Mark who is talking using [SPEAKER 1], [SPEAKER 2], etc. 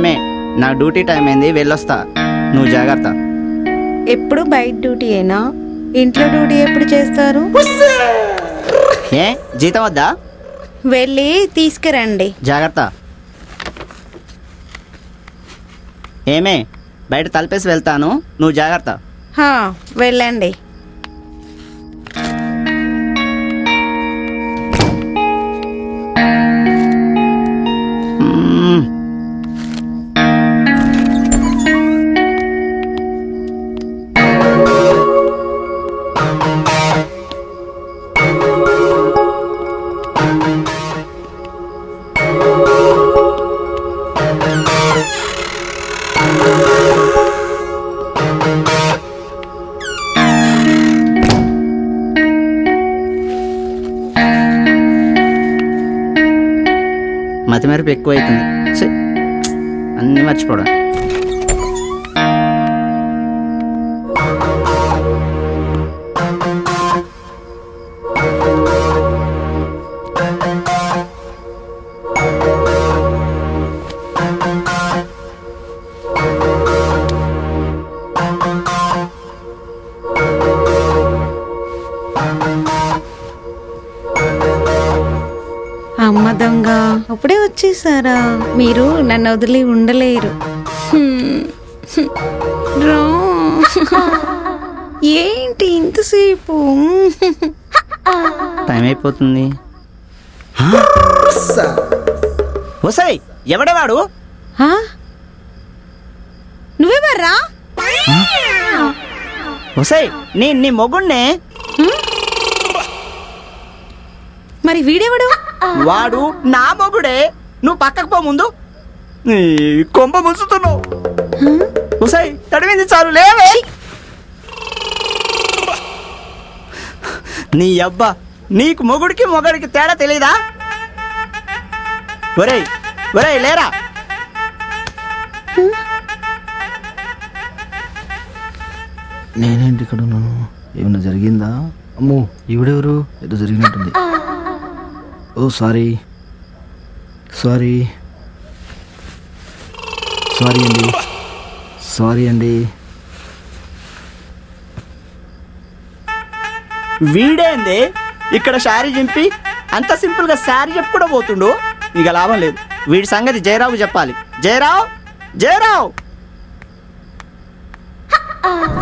[SPEAKER 1] ఏమే నా duty time అయింది వెళ్ళొస్తా. నువ్వు జాగ్రత్త.
[SPEAKER 2] ఎప్పుడు బయట డ్యూటీ అయినా ఇంట్లో డ్యూటీ ఎప్పుడు చేస్తారు?
[SPEAKER 1] ఏ? జీతం వద్దా?
[SPEAKER 2] వెళ్ళి తీసుకురండి.
[SPEAKER 1] జాగ్రత్త. ఏమే? బయట తలపేసి వెళ్తాను. నువ్వు జాగ్రత్త.
[SPEAKER 2] హా, వెళ్ళండి.
[SPEAKER 1] మతిమరుపు ఎక్కువ అవుతుంది అన్నీ మర్చిపోవడం.
[SPEAKER 2] అమ్మ దొంగ అప్పుడే వచ్చేసారా? మీరు నన్ను వదిలి ఉండలేరు. హ్మ్. రా. ఏంటి ఇంతసేపు?
[SPEAKER 1] టైం అయిపోతుంది. వసాయ్ ఎవడేవాడు?
[SPEAKER 2] నువ్వెవర్రా?
[SPEAKER 1] వసాయ్ నీ నీ మొగుణ్ణే.
[SPEAKER 2] మరి వీడెవడు?
[SPEAKER 1] వాడు నా మొగుడే. నువ్వు పక్కకు పో ముందు. నీ కొంప ముంచుతున్నావు వసాయ్ తడివింది చాలు లేవే నీ అబ్బా నీకు మొగుడికి మొగడికి తేడా తెలీదా? ఒరేయ్ ఒరేయ్ లేరా?
[SPEAKER 3] నేనేంటి ఇక్కడ ఉన్నాను? ఏమైనా జరిగిందా? అమ్మో ఈవిడెవరు? ఏదో జరిగినట్టుంది. Oh sorry. సారీ. సారీ అండి. సారీ అండి.
[SPEAKER 1] వీడేంది ఇక్కడ శారీ చింపి అంత సింపుల్గా శారీ చెప్పి కూడా పోతుండు. ఇక లాభం లేదు. వీడి సంగతి జయరావు చెప్పాలి. జయరావు! జయరావు!